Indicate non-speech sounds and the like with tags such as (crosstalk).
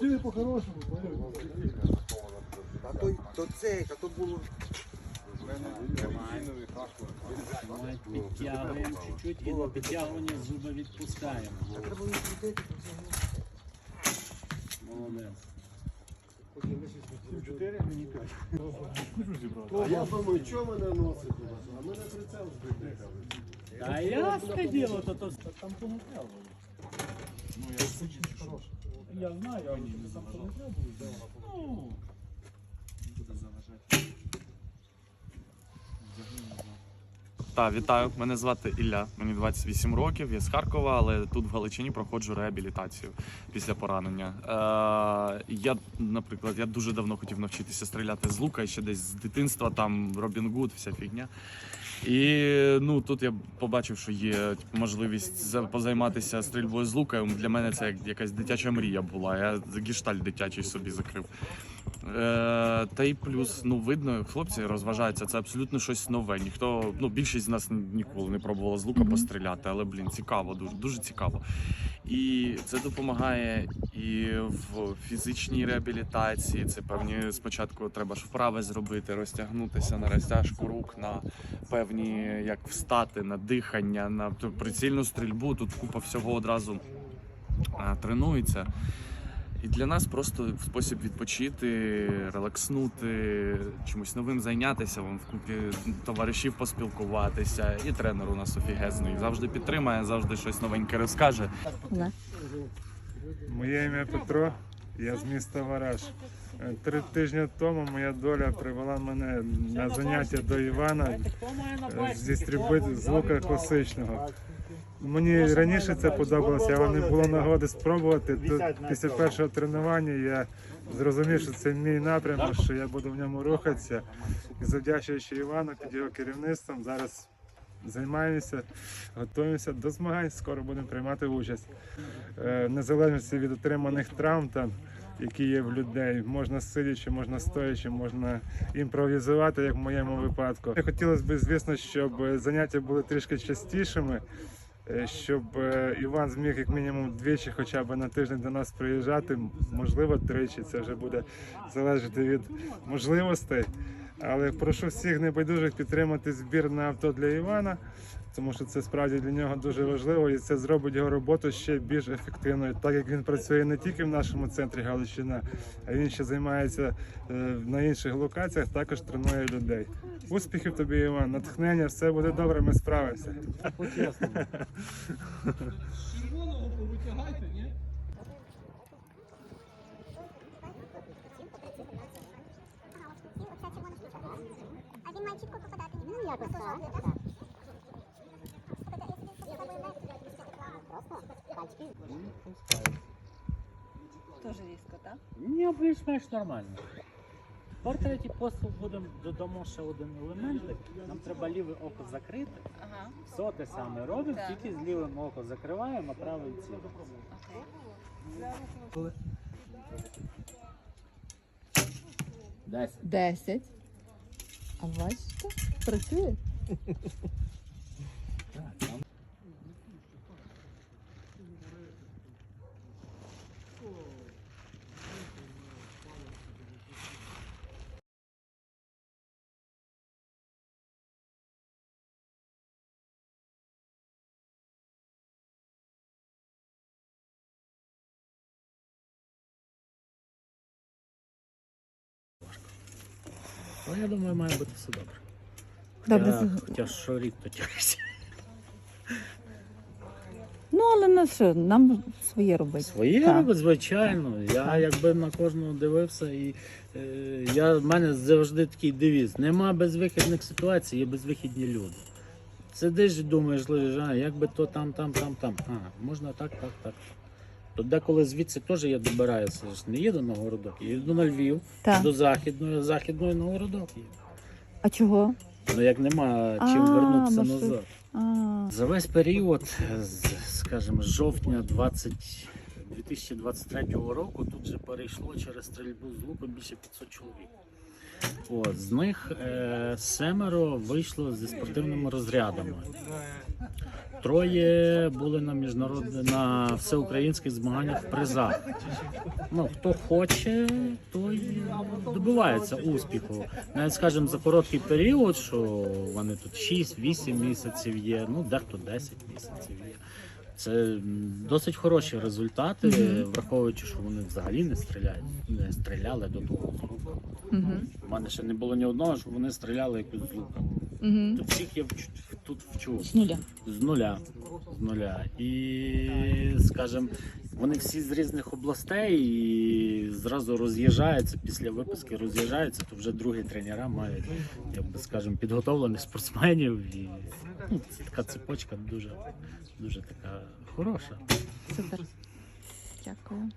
Ціни по-хорошому, А то, то це, а то було. Ми підтягуємо чуть-чуть і на підтягування зуби відпускаємо. Треба відкрити. Молодець. А я думаю, що мене носить? А мене прицел збив. Та ясне діло, то то там тому. Ну, я дуже хороший. Я знаю, вони там тому треба. Ну, буде заважати. Так, вітаю. Мене звати Ілля. Мені 28 років. Я з Харкова, але тут в Галичині проходжу реабілітацію після поранення. Е, я, наприклад, я дуже давно хотів навчитися стріляти з лука ще десь з дитинства, там Робін Гуд, вся фігня. І ну тут я побачив, що є типу, можливість позайматися стрільбою з лука. Для мене це як якась дитяча мрія була. Я гештальт дитячий собі закрив. Е, та й плюс, ну видно, хлопці розважаються. Це абсолютно щось нове. Ніхто, ну більшість з нас ніколи не пробувала з лука постріляти, але блін, цікаво, дуже дуже цікаво. І це допомагає і в фізичній реабілітації. Це певні спочатку треба ж вправи зробити, розтягнутися на розтяжку рук, на певні як встати, на дихання, на прицільну стрільбу. Тут купа всього одразу а, тренується. І для нас просто спосіб відпочити, релакснути, чимось новим зайнятися, вам в купі товаришів поспілкуватися. І тренер у нас офігезний. Завжди підтримає, завжди щось новеньке розкаже. Моє ім'я Петро, я з міста Вараж. Е, Три тижні тому моя доля привела мене на заняття до Івана е, зі стрільби з лука класичного. Мені раніше це подобалося, але не було нагоди спробувати. Тут після першого тренування я зрозумів, що це мій напрямок, що я буду в ньому рухатися. І завдячуючи Івану під його керівництвом, зараз займаємося, готуємося до змагань. Скоро будемо приймати участь. Е, в незалежності від отриманих травм, там, які є в людей, можна сидячи, можна стоячи, можна імпровізувати, як в моєму випадку. Хотілося б, звісно, щоб заняття були трішки частішими. Е, Щоб е, Іван зміг як мінімум двічі, хоча б на тиждень до нас приїжджати, можливо, тричі. Це вже буде залежати від можливостей. Але прошу всіх небайдужих підтримати збір на авто для Івана, тому що це справді для нього дуже важливо, і це зробить його роботу ще більш ефективною, так як він працює не тільки в нашому центрі Галичина, а він ще займається е, на інших локаціях, також тренує людей. Успіхів тобі, Іван, натхнення, все буде добре, ми справимося. А (laughs) він має чітко пальчики. Тоже різко, так? Ні, більш-менш нормально. Портреті посту будемо додамо ще один елемент. Нам треба ліве око закрити. Ага. Все те саме робимо, Так. тільки з лівим око закриваємо, а правий цілий. Окей. Десять. А бачите, працює. (laughs) Ну, я думаю, має бути все добре. Добре. Я, хоча що рік то тягся. Ну, але на що, нам своє робити. Своє Так. робить, звичайно. Я якби на кожного дивився, і е, я, в мене завжди такий девіз. Нема безвихідних ситуацій, є безвихідні люди. Сидиш і думаєш, лежиш, а як би то там, там, там, там. Ага, можна так, так, так. То деколи звідси теж я добираюся. Ж не їду на городок, я їду на Львів, Так. до Західної, а з Західної на городок їду. А чого? Ну як нема чим А, вернутися маршрут. назад. А, За весь період, з, скажімо, з жовтня 20, 2023 року тут вже перейшло через стрільбу з луку більше 500 чоловік. От, з них е, семеро вийшло зі спортивними розрядами. Троє були на міжнародних на всеукраїнських змаганнях в призах. Ну, хто хоче, той добивається успіху. Навіть скажімо, за короткий період, що вони тут 6-8 місяців є, ну дехто 10 місяців є. Це досить хороші результати, враховуючи, що вони взагалі не стріляють, не стріляли до того з лука. У мене ще не було ні одного, щоб вони стріляли якось з лука. Угу. Тут всіх я вч- тут вчу З нуля. з нуля. З нуля. І, скажімо, вони всі з різних областей і зразу роз'їжджаються після випуски, роз'їжджаються, то вже другі тренера мають, як би скажемо, підготовлених спортсменів. І ну, це така цепочка дуже, дуже така хороша. Супер. Дякую.